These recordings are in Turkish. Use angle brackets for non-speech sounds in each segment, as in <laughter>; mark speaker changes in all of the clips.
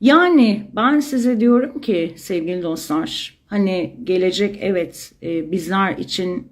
Speaker 1: Yani ben size diyorum ki sevgili dostlar hani gelecek evet e, bizler için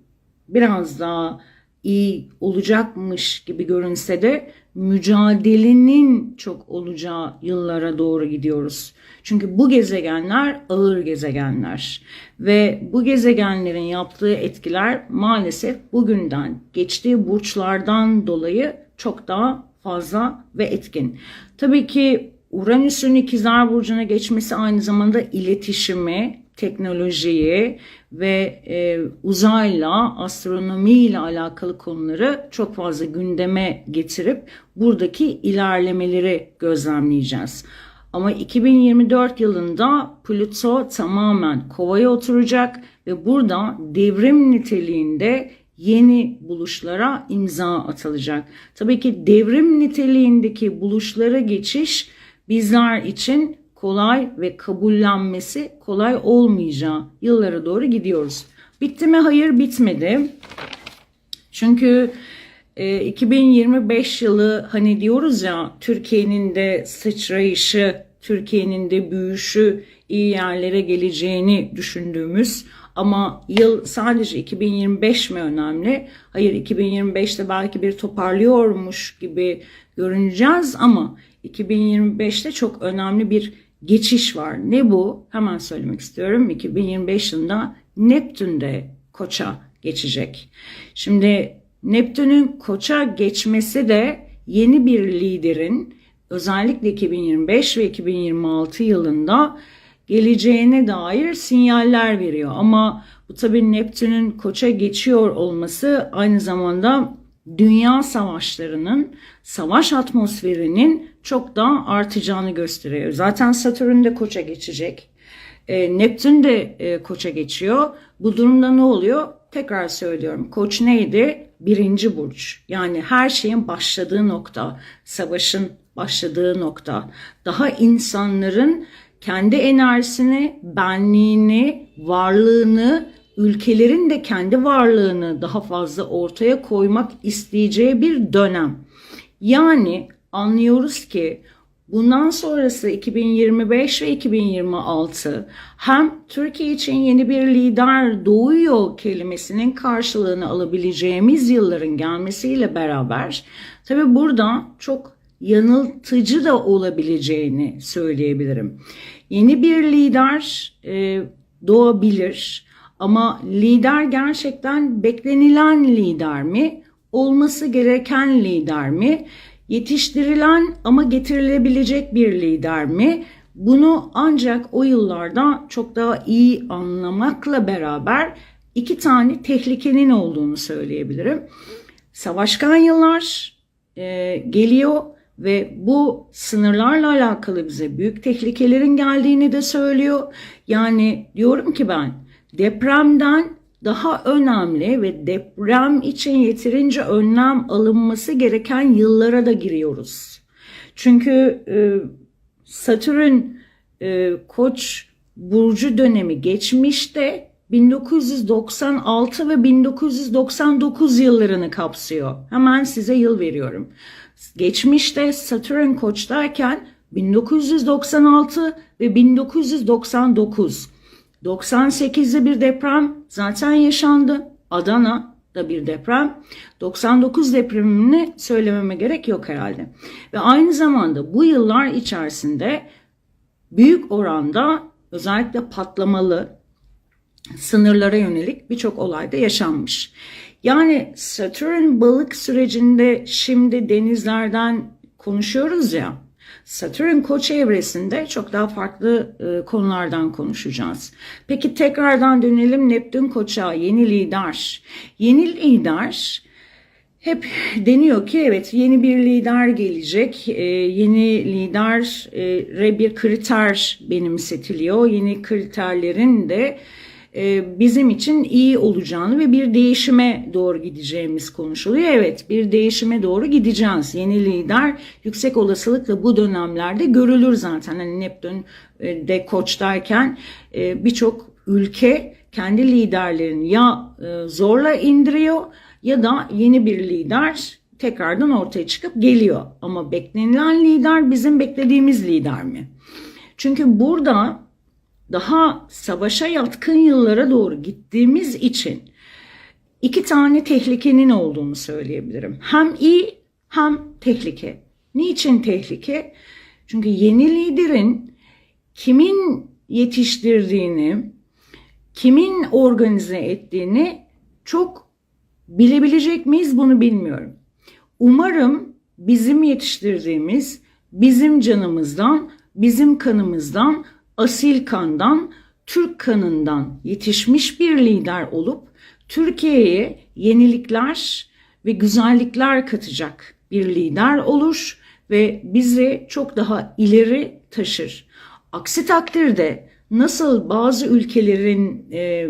Speaker 1: biraz daha iyi olacakmış gibi görünse de mücadelenin çok olacağı yıllara doğru gidiyoruz. Çünkü bu gezegenler ağır gezegenler ve bu gezegenlerin yaptığı etkiler maalesef bugünden geçtiği burçlardan dolayı çok daha fazla ve etkin. Tabii ki Uranüs'ün ikizler burcuna geçmesi aynı zamanda iletişimi, teknolojiyi ve e, uzayla, astronomiyle alakalı konuları çok fazla gündeme getirip buradaki ilerlemeleri gözlemleyeceğiz. Ama 2024 yılında Plüto tamamen kovaya oturacak ve burada devrim niteliğinde yeni buluşlara imza atılacak. Tabii ki devrim niteliğindeki buluşlara geçiş bizler için kolay ve kabullenmesi kolay olmayacağı yıllara doğru gidiyoruz. Bitti mi? Hayır bitmedi. Çünkü e, 2025 yılı hani diyoruz ya Türkiye'nin de sıçrayışı, Türkiye'nin de büyüşü iyi yerlere geleceğini düşündüğümüz ama yıl sadece 2025 mi önemli? Hayır 2025'te belki bir toparlıyormuş gibi görüneceğiz ama 2025'te çok önemli bir geçiş var. Ne bu? Hemen söylemek istiyorum. 2025 yılında Neptün'de Koç'a geçecek. Şimdi Neptün'ün Koç'a geçmesi de yeni bir liderin özellikle 2025 ve 2026 yılında geleceğine dair sinyaller veriyor. Ama bu tabii Neptün'ün Koç'a geçiyor olması aynı zamanda dünya savaşlarının, savaş atmosferinin çok daha artacağını gösteriyor. Zaten Satürn de koça geçecek. E, Neptün de e, koça geçiyor. Bu durumda ne oluyor? Tekrar söylüyorum. Koç neydi? Birinci burç. Yani her şeyin başladığı nokta. Savaşın başladığı nokta. Daha insanların kendi enerjisini, benliğini, varlığını ülkelerin de kendi varlığını daha fazla ortaya koymak isteyeceği bir dönem. Yani anlıyoruz ki bundan sonrası 2025 ve 2026 hem Türkiye için yeni bir lider doğuyor kelimesinin karşılığını alabileceğimiz yılların gelmesiyle beraber tabi burada çok yanıltıcı da olabileceğini söyleyebilirim. Yeni bir lider e, doğabilir ama lider gerçekten beklenilen lider mi? Olması gereken lider mi? Yetiştirilen ama getirilebilecek bir lider mi? Bunu ancak o yıllarda çok daha iyi anlamakla beraber iki tane tehlikenin olduğunu söyleyebilirim. Savaşkan yıllar e, geliyor ve bu sınırlarla alakalı bize büyük tehlikelerin geldiğini de söylüyor. Yani diyorum ki ben depremden daha önemli ve deprem için yeterince önlem alınması gereken yıllara da giriyoruz. Çünkü e, Satürn e, Koç burcu dönemi geçmişte 1996 ve 1999 yıllarını kapsıyor. Hemen size yıl veriyorum. Geçmişte Satürn Koç'tayken 1996 ve 1999 98'de bir deprem zaten yaşandı. Adana'da bir deprem. 99 depremini söylememe gerek yok herhalde. Ve aynı zamanda bu yıllar içerisinde büyük oranda özellikle patlamalı sınırlara yönelik birçok olayda yaşanmış. Yani Satürn balık sürecinde şimdi denizlerden konuşuyoruz ya. Satürn koç evresinde çok daha farklı e, konulardan konuşacağız. Peki tekrardan dönelim Neptün koça yeni lider. Yeni lider hep <laughs> deniyor ki evet yeni bir lider gelecek. E, yeni lidere bir kriter benimsetiliyor. Yeni kriterlerin de bizim için iyi olacağını ve bir değişime doğru gideceğimiz konuşuluyor. Evet bir değişime doğru gideceğiz. Yeni lider yüksek olasılıkla bu dönemlerde görülür zaten. Hani Neptün e, koçtayken e, birçok ülke kendi liderlerini ya zorla indiriyor ya da yeni bir lider tekrardan ortaya çıkıp geliyor. Ama beklenilen lider bizim beklediğimiz lider mi? Çünkü burada daha savaşa yatkın yıllara doğru gittiğimiz için iki tane tehlikenin olduğunu söyleyebilirim. Hem iyi hem tehlike. Niçin tehlike? Çünkü yeni liderin kimin yetiştirdiğini, kimin organize ettiğini çok bilebilecek miyiz bunu bilmiyorum. Umarım bizim yetiştirdiğimiz, bizim canımızdan, bizim kanımızdan, asil kandan, Türk kanından yetişmiş bir lider olup Türkiye'ye yenilikler ve güzellikler katacak bir lider olur ve bizi çok daha ileri taşır. Aksi takdirde nasıl bazı ülkelerin e,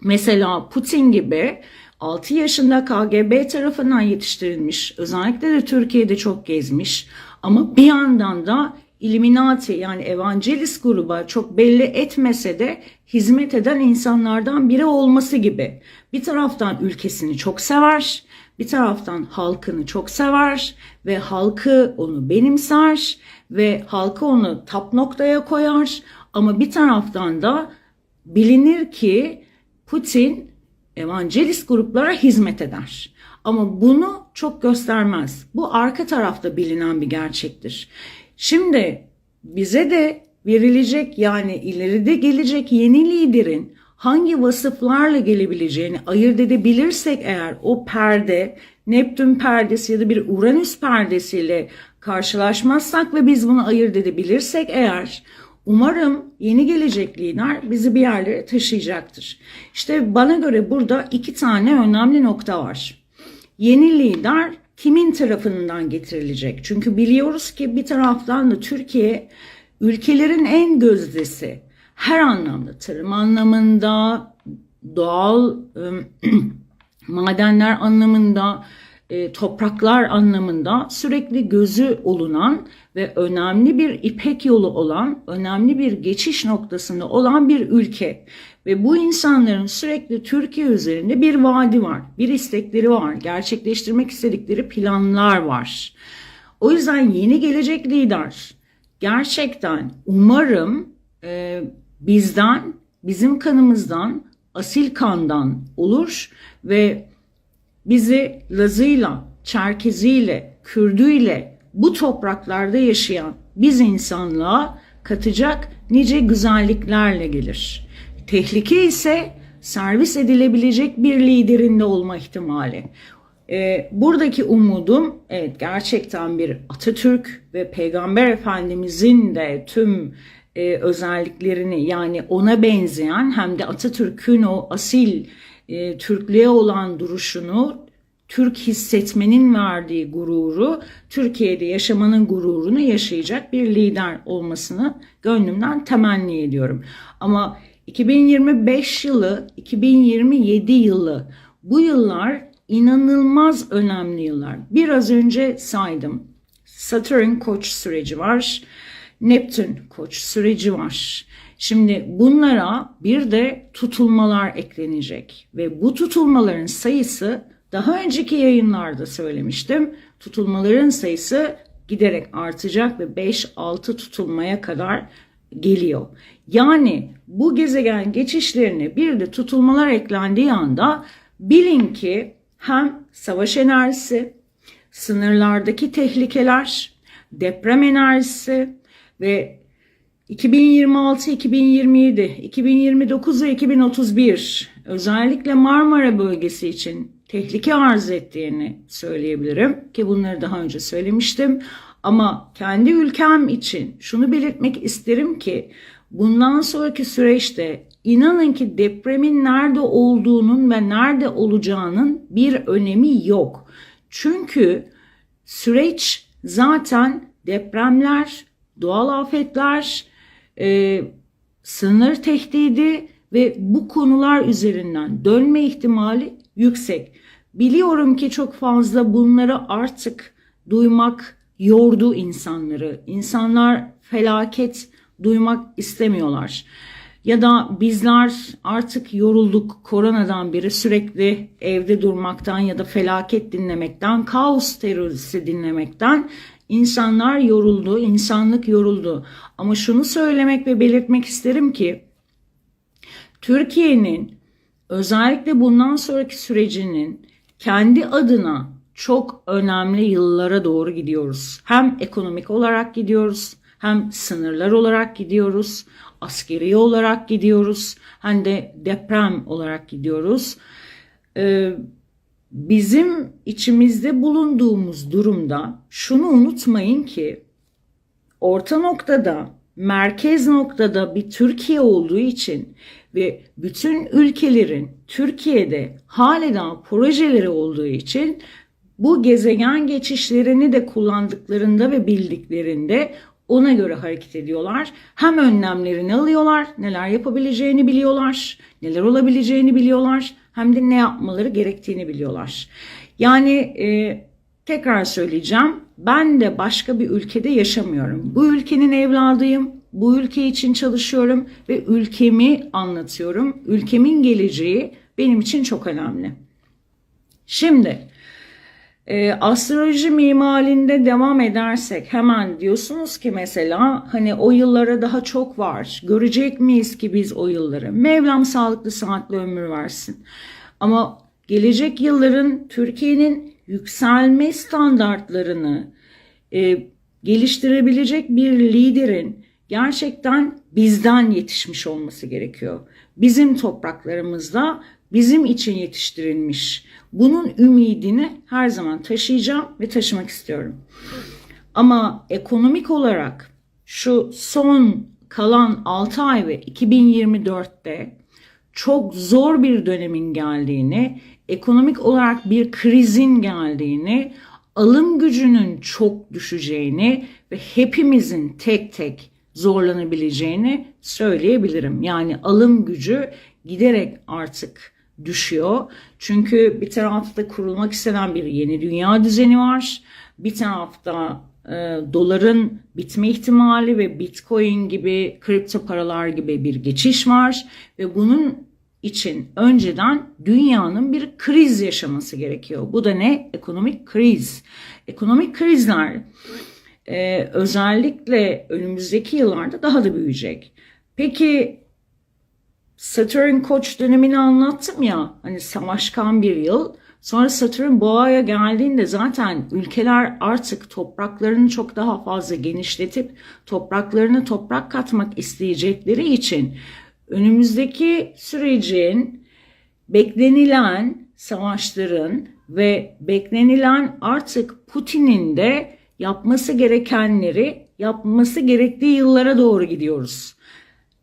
Speaker 1: mesela Putin gibi 6 yaşında KGB tarafından yetiştirilmiş, özellikle de Türkiye'de çok gezmiş ama bir yandan da Illuminati yani Evangelist gruba çok belli etmese de hizmet eden insanlardan biri olması gibi. Bir taraftan ülkesini çok sever, bir taraftan halkını çok sever ve halkı onu benimser ve halkı onu tap noktaya koyar ama bir taraftan da bilinir ki Putin evangelist gruplara hizmet eder. Ama bunu çok göstermez. Bu arka tarafta bilinen bir gerçektir. Şimdi bize de verilecek yani ileride gelecek yeni liderin hangi vasıflarla gelebileceğini ayırt edebilirsek eğer o perde Neptün perdesi ya da bir Uranüs perdesiyle karşılaşmazsak ve biz bunu ayırt edebilirsek eğer umarım yeni gelecek lider bizi bir yerlere taşıyacaktır. İşte bana göre burada iki tane önemli nokta var. Yeni lider kimin tarafından getirilecek? Çünkü biliyoruz ki bir taraftan da Türkiye ülkelerin en gözdesi. Her anlamda tarım anlamında, doğal <clears throat> madenler anlamında, e, topraklar anlamında sürekli gözü olunan ve önemli bir ipek yolu olan, önemli bir geçiş noktasında olan bir ülke. Ve bu insanların sürekli Türkiye üzerinde bir vaadi var, bir istekleri var, gerçekleştirmek istedikleri planlar var. O yüzden yeni gelecek lider gerçekten umarım e, bizden, bizim kanımızdan, asil kandan olur ve bizi Lazıyla, Çerkeziyle, Kürdüyle bu topraklarda yaşayan biz insanlığa katacak nice güzelliklerle gelir. Tehlike ise servis edilebilecek bir liderinde olma ihtimali. Ee, buradaki umudum evet gerçekten bir Atatürk ve Peygamber Efendimizin de tüm e, özelliklerini yani ona benzeyen hem de Atatürk'ün o asil e, Türklüğe olan duruşunu Türk hissetmenin verdiği gururu, Türkiye'de yaşamanın gururunu yaşayacak bir lider olmasını gönlümden temenni ediyorum. Ama 2025 yılı, 2027 yılı bu yıllar inanılmaz önemli yıllar. Biraz önce saydım. Satürn koç süreci var. Neptün koç süreci var. Şimdi bunlara bir de tutulmalar eklenecek ve bu tutulmaların sayısı daha önceki yayınlarda söylemiştim. Tutulmaların sayısı giderek artacak ve 5-6 tutulmaya kadar geliyor. Yani bu gezegen geçişlerine bir de tutulmalar eklendiği anda bilin ki hem savaş enerjisi, sınırlardaki tehlikeler, deprem enerjisi ve 2026, 2027, 2029 ve 2031 özellikle Marmara bölgesi için tehlike arz ettiğini söyleyebilirim ki bunları daha önce söylemiştim. Ama kendi ülkem için şunu belirtmek isterim ki bundan sonraki süreçte inanın ki depremin nerede olduğunun ve nerede olacağının bir önemi yok. Çünkü süreç zaten depremler, doğal afetler, e, sınır tehdidi ve bu konular üzerinden dönme ihtimali yüksek. Biliyorum ki çok fazla bunları artık duymak yordu insanları. İnsanlar felaket duymak istemiyorlar. Ya da bizler artık yorulduk koronadan beri sürekli evde durmaktan ya da felaket dinlemekten, kaos terörisi dinlemekten İnsanlar yoruldu, insanlık yoruldu. Ama şunu söylemek ve belirtmek isterim ki Türkiye'nin özellikle bundan sonraki sürecinin kendi adına çok önemli yıllara doğru gidiyoruz. Hem ekonomik olarak gidiyoruz, hem sınırlar olarak gidiyoruz, askeri olarak gidiyoruz, hem de deprem olarak gidiyoruz. Ee, bizim içimizde bulunduğumuz durumda şunu unutmayın ki orta noktada, merkez noktada bir Türkiye olduğu için ve bütün ülkelerin Türkiye'de halen projeleri olduğu için bu gezegen geçişlerini de kullandıklarında ve bildiklerinde ona göre hareket ediyorlar. Hem önlemlerini alıyorlar, neler yapabileceğini biliyorlar, neler olabileceğini biliyorlar, hem de ne yapmaları gerektiğini biliyorlar. Yani e, tekrar söyleyeceğim, ben de başka bir ülkede yaşamıyorum. Bu ülkenin evladıyım, bu ülke için çalışıyorum ve ülkemi anlatıyorum. Ülkemin geleceği benim için çok önemli. Şimdi e, astroloji mimarinde devam edersek hemen diyorsunuz ki mesela hani o yıllara daha çok var. Görecek miyiz ki biz o yılları? Mevlam sağlıklı saatli ömür versin. Ama gelecek yılların Türkiye'nin yükselme standartlarını e, geliştirebilecek bir liderin gerçekten bizden yetişmiş olması gerekiyor. Bizim topraklarımızda bizim için yetiştirilmiş. Bunun ümidini her zaman taşıyacağım ve taşımak istiyorum. Ama ekonomik olarak şu son kalan 6 ay ve 2024'te çok zor bir dönemin geldiğini, ekonomik olarak bir krizin geldiğini, alım gücünün çok düşeceğini ve hepimizin tek tek zorlanabileceğini söyleyebilirim. Yani alım gücü giderek artık düşüyor. Çünkü bir tarafta kurulmak istenen bir yeni dünya düzeni var. Bir tarafta e, doların bitme ihtimali ve bitcoin gibi kripto paralar gibi bir geçiş var ve bunun için önceden dünyanın bir kriz yaşaması gerekiyor. Bu da ne? Ekonomik kriz. Ekonomik krizler e, özellikle önümüzdeki yıllarda daha da büyüyecek. Peki Satürn koç dönemini anlattım ya hani savaşkan bir yıl. Sonra Satürn boğaya geldiğinde zaten ülkeler artık topraklarını çok daha fazla genişletip topraklarına toprak katmak isteyecekleri için önümüzdeki sürecin beklenilen savaşların ve beklenilen artık Putin'in de yapması gerekenleri yapması gerektiği yıllara doğru gidiyoruz.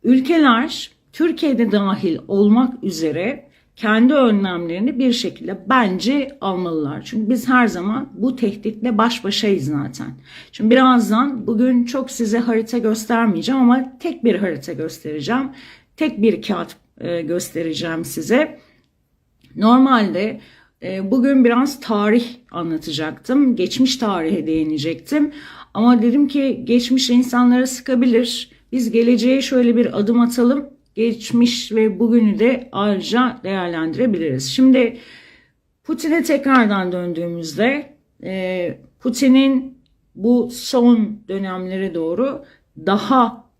Speaker 1: Ülkeler Türkiye'de dahil olmak üzere kendi önlemlerini bir şekilde bence almalılar. Çünkü biz her zaman bu tehditle baş başayız zaten. Şimdi birazdan bugün çok size harita göstermeyeceğim ama tek bir harita göstereceğim. Tek bir kağıt e, göstereceğim size. Normalde e, bugün biraz tarih anlatacaktım. Geçmiş tarihe değinecektim. Ama dedim ki geçmiş insanlara sıkabilir. Biz geleceğe şöyle bir adım atalım geçmiş ve bugünü de ayrıca değerlendirebiliriz. Şimdi Putin'e tekrardan döndüğümüzde e, Putin'in bu son dönemlere doğru daha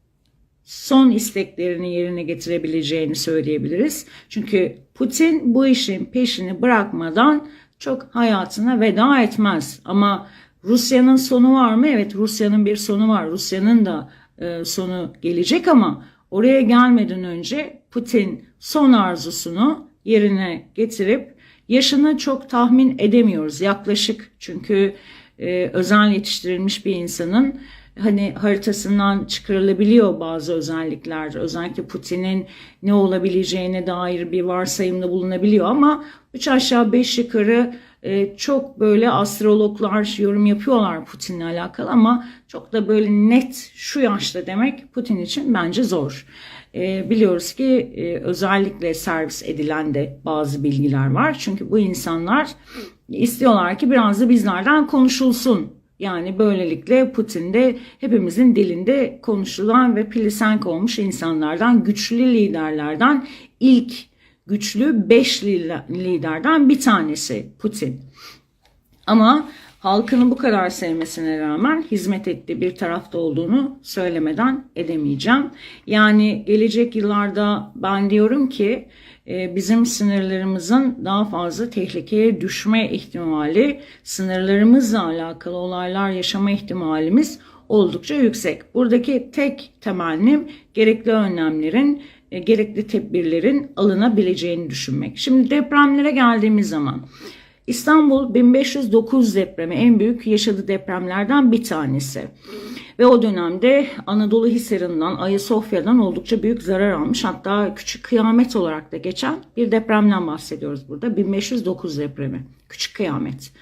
Speaker 1: son isteklerini yerine getirebileceğini söyleyebiliriz. Çünkü Putin bu işin peşini bırakmadan çok hayatına veda etmez. Ama Rusya'nın sonu var mı? Evet Rusya'nın bir sonu var. Rusya'nın da e, sonu gelecek ama Oraya gelmeden önce Putin son arzusunu yerine getirip yaşını çok tahmin edemiyoruz. Yaklaşık çünkü e, özel yetiştirilmiş bir insanın hani haritasından çıkarılabiliyor bazı özellikler. Özellikle Putin'in ne olabileceğine dair bir varsayımda bulunabiliyor ama üç aşağı beş yukarı e, çok böyle astrologlar yorum yapıyorlar Putin'le alakalı ama çok da böyle net şu yaşta demek Putin için bence zor. E, biliyoruz ki e, özellikle servis edilen de bazı bilgiler var. Çünkü bu insanlar istiyorlar ki biraz da bizlerden konuşulsun. Yani böylelikle Putin de hepimizin dilinde konuşulan ve pilisenk olmuş insanlardan, güçlü liderlerden ilk güçlü 5 liderden bir tanesi Putin. Ama halkını bu kadar sevmesine rağmen hizmet ettiği bir tarafta olduğunu söylemeden edemeyeceğim. Yani gelecek yıllarda ben diyorum ki e, bizim sınırlarımızın daha fazla tehlikeye düşme ihtimali, sınırlarımızla alakalı olaylar yaşama ihtimalimiz oldukça yüksek. Buradaki tek temennim gerekli önlemlerin, e, gerekli tedbirlerin alınabileceğini düşünmek. Şimdi depremlere geldiğimiz zaman İstanbul 1509 depremi en büyük yaşadığı depremlerden bir tanesi. Ve o dönemde Anadolu Hisarı'ndan, Ayasofya'dan oldukça büyük zarar almış. Hatta küçük kıyamet olarak da geçen bir depremden bahsediyoruz burada. 1509 depremi. Küçük kıyamet.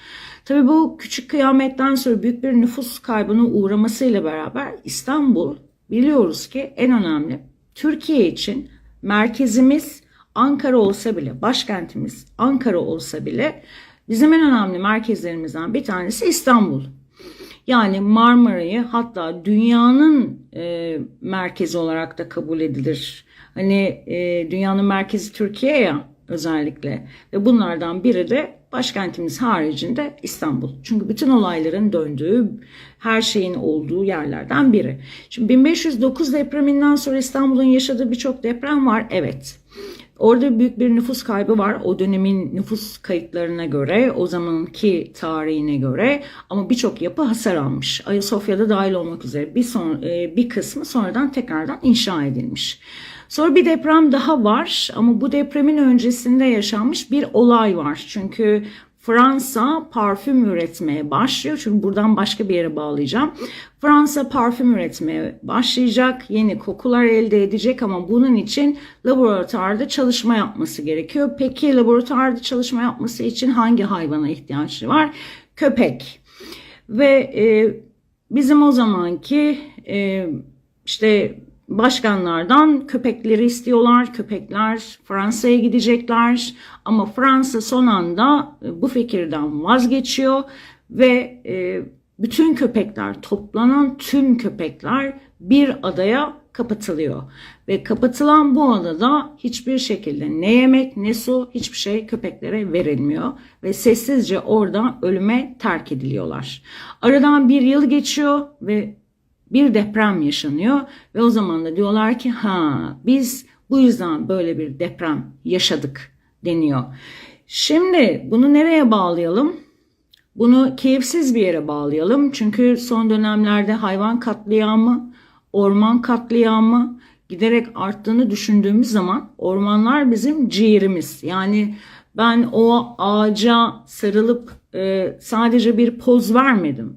Speaker 1: Tabii bu küçük kıyametten sonra büyük bir nüfus kaybına uğramasıyla beraber İstanbul biliyoruz ki en önemli Türkiye için merkezimiz Ankara olsa bile, başkentimiz Ankara olsa bile bizim en önemli merkezlerimizden bir tanesi İstanbul. Yani Marmara'yı hatta dünyanın e, merkezi olarak da kabul edilir. Hani e, dünyanın merkezi Türkiye ya özellikle ve bunlardan biri de başkentimiz haricinde İstanbul. Çünkü bütün olayların döndüğü, her şeyin olduğu yerlerden biri. Şimdi 1509 depreminden sonra İstanbul'un yaşadığı birçok deprem var. Evet. Orada büyük bir nüfus kaybı var o dönemin nüfus kayıtlarına göre, o zamanki tarihine göre ama birçok yapı hasar almış. Ayasofya'da dahil olmak üzere bir, son, e, bir kısmı sonradan tekrardan inşa edilmiş. Sonra bir deprem daha var ama bu depremin öncesinde yaşanmış bir olay var. Çünkü Fransa parfüm üretmeye başlıyor. Çünkü buradan başka bir yere bağlayacağım. Fransa parfüm üretmeye başlayacak. Yeni kokular elde edecek ama bunun için laboratuvarda çalışma yapması gerekiyor. Peki laboratuvarda çalışma yapması için hangi hayvana ihtiyaçları var? Köpek. Ve e, bizim o zamanki e, işte başkanlardan köpekleri istiyorlar. Köpekler Fransa'ya gidecekler ama Fransa son anda e, bu fikirden vazgeçiyor ve e, bütün köpekler toplanan tüm köpekler bir adaya kapatılıyor. Ve kapatılan bu adada hiçbir şekilde ne yemek ne su hiçbir şey köpeklere verilmiyor. Ve sessizce orada ölüme terk ediliyorlar. Aradan bir yıl geçiyor ve bir deprem yaşanıyor ve o zaman da diyorlar ki ha biz bu yüzden böyle bir deprem yaşadık deniyor. Şimdi bunu nereye bağlayalım? Bunu keyifsiz bir yere bağlayalım. Çünkü son dönemlerde hayvan katliamı, orman katliamı giderek arttığını düşündüğümüz zaman ormanlar bizim ciğerimiz. Yani ben o ağaca sarılıp e, sadece bir poz vermedim.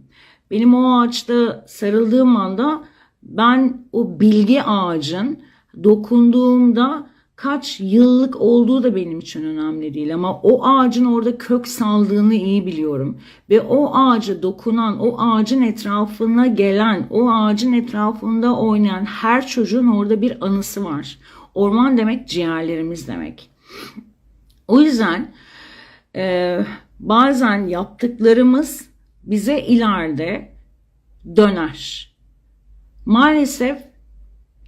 Speaker 1: Benim o ağaçta sarıldığım anda ben o bilgi ağacın dokunduğumda kaç yıllık olduğu da benim için önemli değil ama o ağacın orada kök saldığını iyi biliyorum ve o ağaca dokunan, o ağacın etrafına gelen, o ağacın etrafında oynayan her çocuğun orada bir anısı var. Orman demek ciğerlerimiz demek. O yüzden e, bazen yaptıklarımız bize ileride döner. Maalesef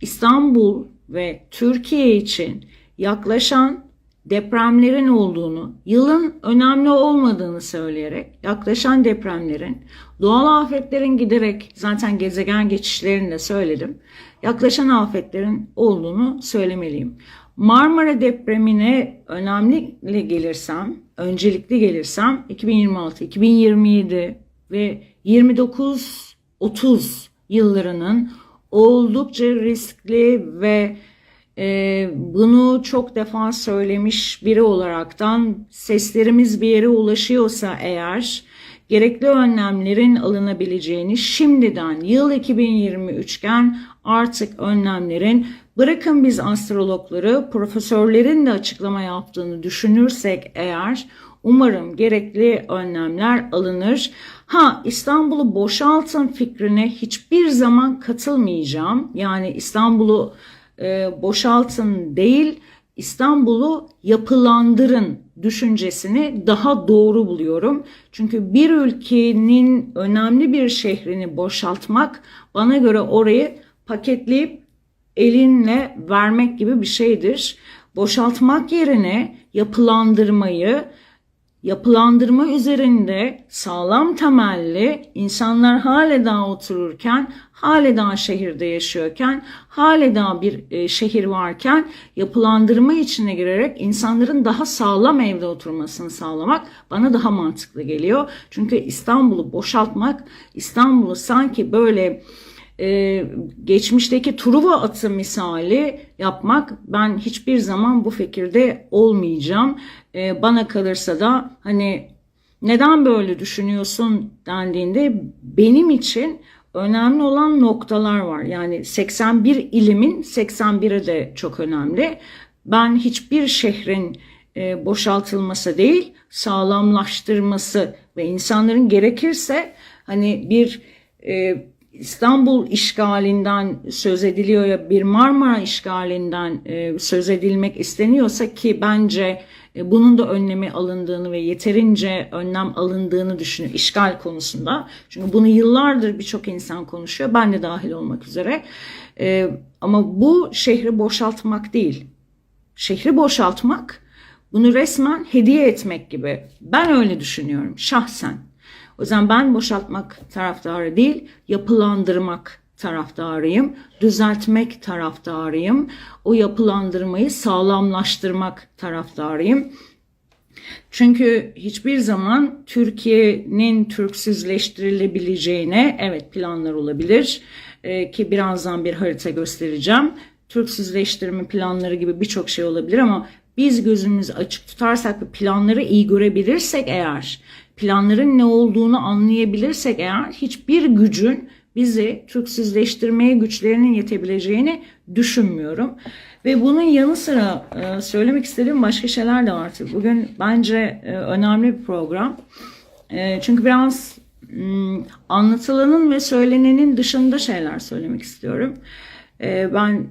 Speaker 1: İstanbul ve Türkiye için yaklaşan depremlerin olduğunu, yılın önemli olmadığını söyleyerek yaklaşan depremlerin, doğal afetlerin giderek zaten gezegen geçişlerini de söyledim. Yaklaşan afetlerin olduğunu söylemeliyim. Marmara depremine önemli gelirsem, öncelikli gelirsem 2026, 2027 ve 29-30 yıllarının oldukça riskli ve e, bunu çok defa söylemiş biri olaraktan seslerimiz bir yere ulaşıyorsa eğer gerekli önlemlerin alınabileceğini şimdiden yıl 2023 iken artık önlemlerin bırakın biz astrologları profesörlerin de açıklama yaptığını düşünürsek eğer umarım gerekli önlemler alınır. Ha İstanbul'u boşaltın fikrine hiçbir zaman katılmayacağım. Yani İstanbul'u e, boşaltın değil İstanbul'u yapılandırın düşüncesini daha doğru buluyorum. Çünkü bir ülkenin önemli bir şehrini boşaltmak bana göre orayı paketleyip elinle vermek gibi bir şeydir. Boşaltmak yerine yapılandırmayı yapılandırma üzerinde sağlam temelli insanlar hale daha otururken, hale daha şehirde yaşıyorken, hale daha bir e, şehir varken yapılandırma içine girerek insanların daha sağlam evde oturmasını sağlamak bana daha mantıklı geliyor. Çünkü İstanbul'u boşaltmak, İstanbul'u sanki böyle e, geçmişteki Truva atı misali yapmak ben hiçbir zaman bu fikirde olmayacağım. E, bana kalırsa da hani neden böyle düşünüyorsun dendiğinde benim için önemli olan noktalar var. Yani 81 ilimin 81'i de çok önemli. Ben hiçbir şehrin e, boşaltılması değil, sağlamlaştırması ve insanların gerekirse hani bir e, İstanbul işgalinden söz ediliyor ya bir Marmara işgalinden e, söz edilmek isteniyorsa ki bence e, bunun da önlemi alındığını ve yeterince önlem alındığını düşünüyorum işgal konusunda. Çünkü bunu yıllardır birçok insan konuşuyor ben de dahil olmak üzere. E, ama bu şehri boşaltmak değil. Şehri boşaltmak bunu resmen hediye etmek gibi. Ben öyle düşünüyorum şahsen. O yüzden ben boşaltmak taraftarı değil, yapılandırmak taraftarıyım, düzeltmek taraftarıyım, o yapılandırmayı sağlamlaştırmak taraftarıyım. Çünkü hiçbir zaman Türkiye'nin Türksüzleştirilebileceğine evet planlar olabilir ee, ki birazdan bir harita göstereceğim. Türksüzleştirme planları gibi birçok şey olabilir ama biz gözümüzü açık tutarsak ve planları iyi görebilirsek eğer planların ne olduğunu anlayabilirsek eğer hiçbir gücün bizi Türksüzleştirmeye güçlerinin yetebileceğini düşünmüyorum. Ve bunun yanı sıra e, söylemek istediğim başka şeyler de var. Bugün bence e, önemli bir program. E, çünkü biraz hmm, anlatılanın ve söylenenin dışında şeyler söylemek istiyorum. Ben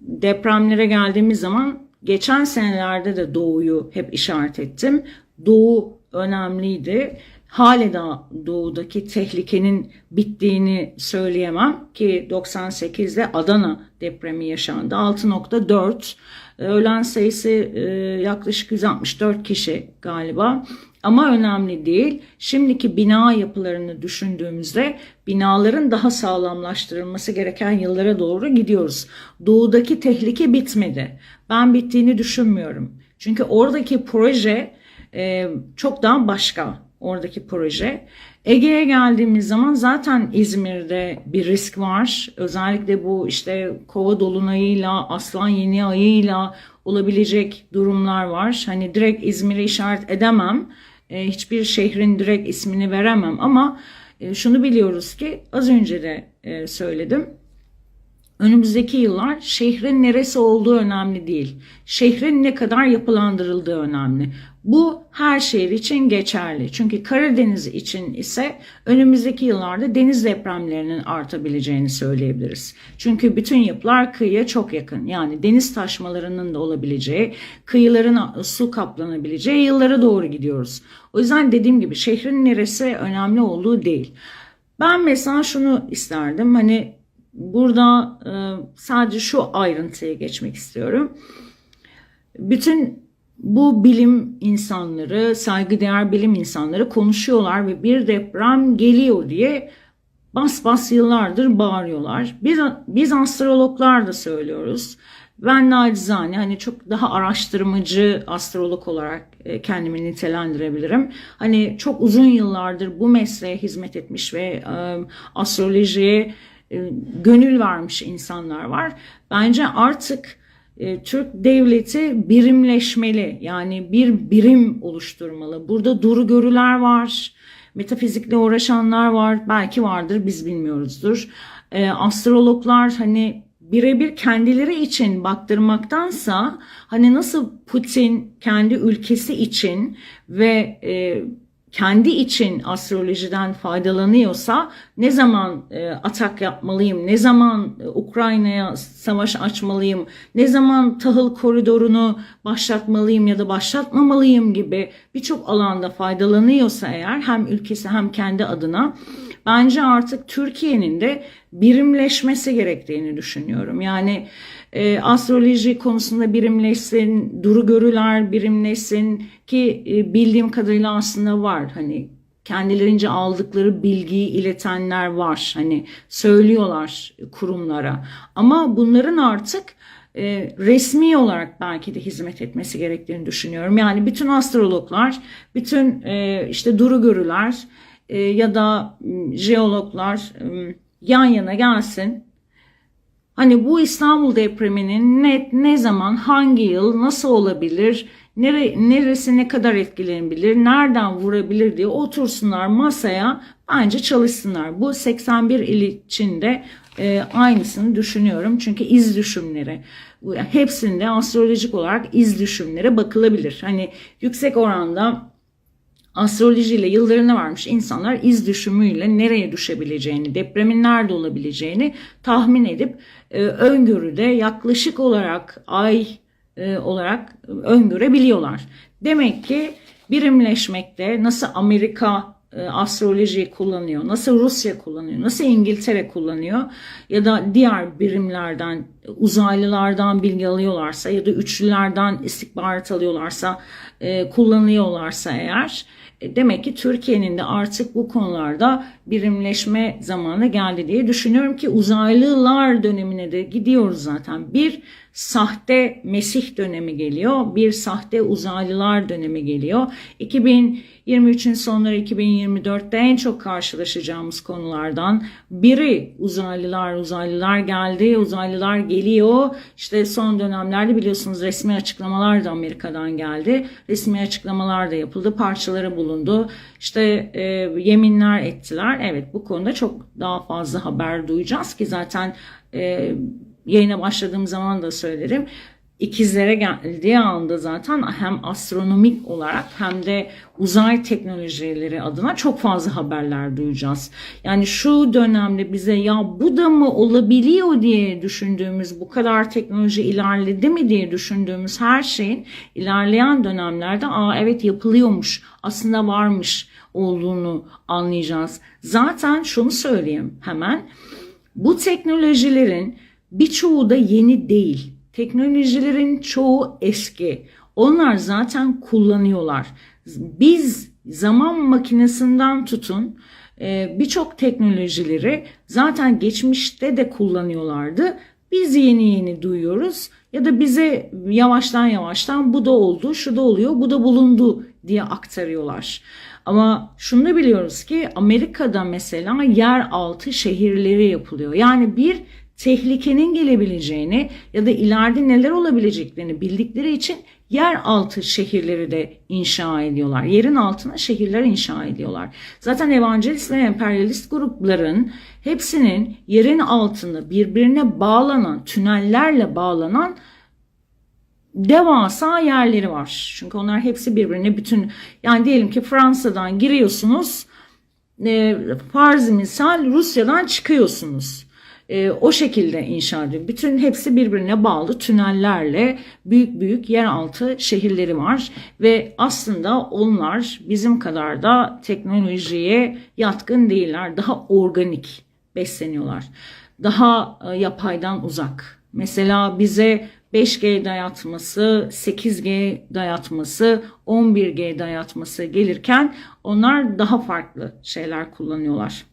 Speaker 1: depremlere geldiğimiz zaman geçen senelerde de doğuyu hep işaret ettim. Doğu önemliydi. Hala doğudaki tehlikenin bittiğini söyleyemem ki 98'de Adana depremi yaşandı. 6.4 ölen sayısı e, yaklaşık 164 kişi galiba. Ama önemli değil. Şimdiki bina yapılarını düşündüğümüzde binaların daha sağlamlaştırılması gereken yıllara doğru gidiyoruz. Doğudaki tehlike bitmedi. Ben bittiğini düşünmüyorum. Çünkü oradaki proje e, çok daha başka oradaki proje. Ege'ye geldiğimiz zaman zaten İzmir'de bir risk var. Özellikle bu işte kova dolunayıyla, aslan yeni ayıyla olabilecek durumlar var. Hani direkt İzmir'e işaret edemem. E, hiçbir şehrin direkt ismini veremem ama e, şunu biliyoruz ki az önce de e, söyledim Önümüzdeki yıllar şehrin neresi olduğu önemli değil. Şehrin ne kadar yapılandırıldığı önemli. Bu her şehir için geçerli. Çünkü Karadeniz için ise önümüzdeki yıllarda deniz depremlerinin artabileceğini söyleyebiliriz. Çünkü bütün yapılar kıyıya çok yakın. Yani deniz taşmalarının da olabileceği, kıyıların su kaplanabileceği yıllara doğru gidiyoruz. O yüzden dediğim gibi şehrin neresi önemli olduğu değil. Ben mesela şunu isterdim. Hani burada e, sadece şu ayrıntıya geçmek istiyorum. Bütün bu bilim insanları, saygıdeğer bilim insanları konuşuyorlar ve bir deprem geliyor diye bas bas yıllardır bağırıyorlar. Biz, biz astrologlar da söylüyoruz. Ben nacizane hani çok daha araştırmacı astrolog olarak e, kendimi nitelendirebilirim. Hani çok uzun yıllardır bu mesleğe hizmet etmiş ve e, astrolojiye e, gönül vermiş insanlar var. Bence artık Türk devleti birimleşmeli. Yani bir birim oluşturmalı. Burada duru görüler var. Metafizikle uğraşanlar var. Belki vardır biz bilmiyoruzdur. E, astrologlar hani birebir kendileri için baktırmaktansa hani nasıl Putin kendi ülkesi için ve e, kendi için astrolojiden faydalanıyorsa ne zaman e, atak yapmalıyım, ne zaman e, Ukrayna'ya savaş açmalıyım, ne zaman tahıl koridorunu başlatmalıyım ya da başlatmamalıyım gibi birçok alanda faydalanıyorsa eğer hem ülkesi hem kendi adına bence artık Türkiye'nin de birimleşmesi gerektiğini düşünüyorum. Yani e, astroloji konusunda birimleşsin, duru görüler birimleşsin ki e, bildiğim kadarıyla aslında var. Hani kendilerince aldıkları bilgiyi iletenler var. Hani söylüyorlar kurumlara. Ama bunların artık e, resmi olarak belki de hizmet etmesi gerektiğini düşünüyorum. Yani bütün astrologlar, bütün e, işte duru görüler e, ya da jeologlar yan yana gelsin. Hani bu İstanbul depreminin ne, ne zaman, hangi yıl, nasıl olabilir, nere, neresi ne kadar etkilenebilir, nereden vurabilir diye otursunlar masaya bence çalışsınlar. Bu 81 il içinde e, aynısını düşünüyorum. Çünkü iz düşümleri hepsinde astrolojik olarak iz düşümlere bakılabilir. Hani yüksek oranda astrolojiyle yıllarına varmış insanlar iz düşümüyle nereye düşebileceğini, depremin nerede olabileceğini tahmin edip e, öngörüde yaklaşık olarak ay e, olarak öngörebiliyorlar. Demek ki birimleşmekte nasıl Amerika e, astrolojiyi kullanıyor, nasıl Rusya kullanıyor, nasıl İngiltere kullanıyor ya da diğer birimlerden, uzaylılardan bilgi alıyorlarsa ya da üçlülerden istihbarat alıyorlarsa, e, kullanıyorlarsa eğer demek ki Türkiye'nin de artık bu konularda birimleşme zamanı geldi diye düşünüyorum ki uzaylılar dönemine de gidiyoruz zaten. Bir sahte Mesih dönemi geliyor, bir sahte uzaylılar dönemi geliyor. 2023'ün sonları 2024'te en çok karşılaşacağımız konulardan biri uzaylılar, uzaylılar geldi, uzaylılar geliyor. İşte son dönemlerde biliyorsunuz resmi açıklamalar da Amerika'dan geldi. Resmi açıklamalar da yapıldı, parçaları bulundu. İşte e, yeminler ettiler. Evet bu konuda çok daha fazla haber duyacağız ki zaten e, yayına başladığım zaman da söylerim. İkizlere geldiği anda zaten hem astronomik olarak hem de uzay teknolojileri adına çok fazla haberler duyacağız. Yani şu dönemde bize ya bu da mı olabiliyor diye düşündüğümüz bu kadar teknoloji ilerledi mi diye düşündüğümüz her şeyin ilerleyen dönemlerde aa evet yapılıyormuş aslında varmış olduğunu anlayacağız. Zaten şunu söyleyeyim hemen bu teknolojilerin birçoğu da yeni değil. Teknolojilerin çoğu eski. Onlar zaten kullanıyorlar. Biz zaman makinesinden tutun e, birçok teknolojileri zaten geçmişte de kullanıyorlardı. Biz yeni yeni duyuyoruz ya da bize yavaştan yavaştan bu da oldu, şu da oluyor, bu da bulundu diye aktarıyorlar. Ama şunu da biliyoruz ki Amerika'da mesela yeraltı şehirleri yapılıyor. Yani bir tehlikenin gelebileceğini ya da ileride neler olabileceklerini bildikleri için yeraltı şehirleri de inşa ediyorlar. Yerin altına şehirler inşa ediyorlar. Zaten evangelist ve emperyalist grupların hepsinin yerin altında birbirine bağlanan, tünellerle bağlanan devasa yerleri var. Çünkü onlar hepsi birbirine bütün yani diyelim ki Fransa'dan giriyorsunuz e, farz misal Rusya'dan çıkıyorsunuz. E, o şekilde inşa ediyor. Bütün hepsi birbirine bağlı tünellerle büyük büyük yeraltı şehirleri var ve aslında onlar bizim kadar da teknolojiye yatkın değiller. Daha organik besleniyorlar. Daha e, yapaydan uzak. Mesela bize 5G dayatması, 8G dayatması, 11G dayatması gelirken onlar daha farklı şeyler kullanıyorlar.